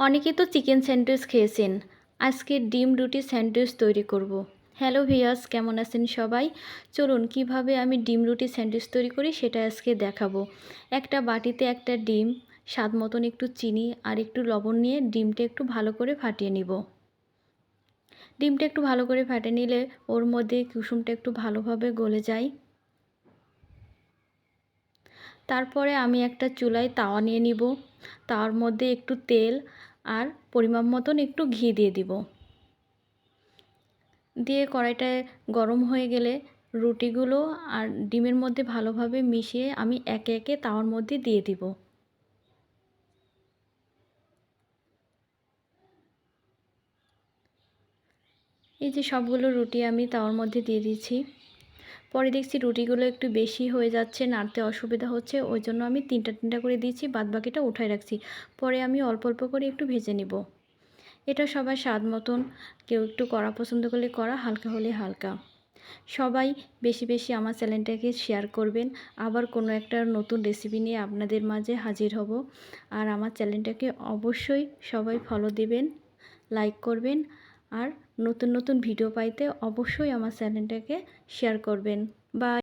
অনেকে তো chicken sandwich খেয়েছেন। আজকে ডিম রুটি স্যান্ডউইচ তৈরি করব। হ্যালো ভিয়াস কেমন আছেন সবাই? চলুন, কীভাবে আমি ডিম রুটি স্যান্ডউইচ তৈরি করি সেটা আজকে দেখাবো। একটা বাটিতে একটা ডিম, স্বাদ মতন একটু চিনি আর একটু লবণ নিয়ে ডিমটা একটু ভালো করে ফাটিয়ে নিব। ডিমটা একটু ভালো করে ফাটিয়ে নিলে ওর মধ্যে কুসুমটা একটু ভালোভাবে গলে যায়। তারপরে আমি একটা চুলায় তাওয়া নিয়ে নিব। তার মধ্যে একটু তেল আর পরিমাপ মতন একটু ঘি দিয়ে দিব। দিয়ে কড়াইটায় গরম হয়ে গেলে রুটিগুলো আর ডিমের মধ্যে ভালোভাবে মিশিয়ে আমি একে একে তাওয়ার মধ্যে দিয়ে দিব। এই যে সবগুলো রুটি আমি তাওয়ার মধ্যে দিয়ে দিচ্ছি পরে দেখছি রুটিগুলো একটু বেশি হয়ে যাচ্ছে, নাড়তে অসুবিধা হচ্ছে, ওই জন্য আমি তিনটা তিনটা করে দিয়েছি, বাদ বাকিটা উঠাই রাখছি। পরে আমি অল্প অল্প করে একটু ভেজে নিব। এটা সবাই স্বাদ মতন, কেউ একটু করা পছন্দ করলে করা হালকা হলে হালকা। সবাই বেশি বেশি আমার চ্যানেলটাকে শেয়ার করবেন। আবার কোনো একটা নতুন রেসিপি নিয়ে আপনাদের মাঝে হাজির হব। আর আমার চ্যানেলটাকে অবশ্যই সবাই ফলো দিবেন, লাইক করবেন আর নতুন নতুন ভিডিও পাইতে অবশ্যই আমার চ্যানেলটাকে শেয়ার করবেন। বা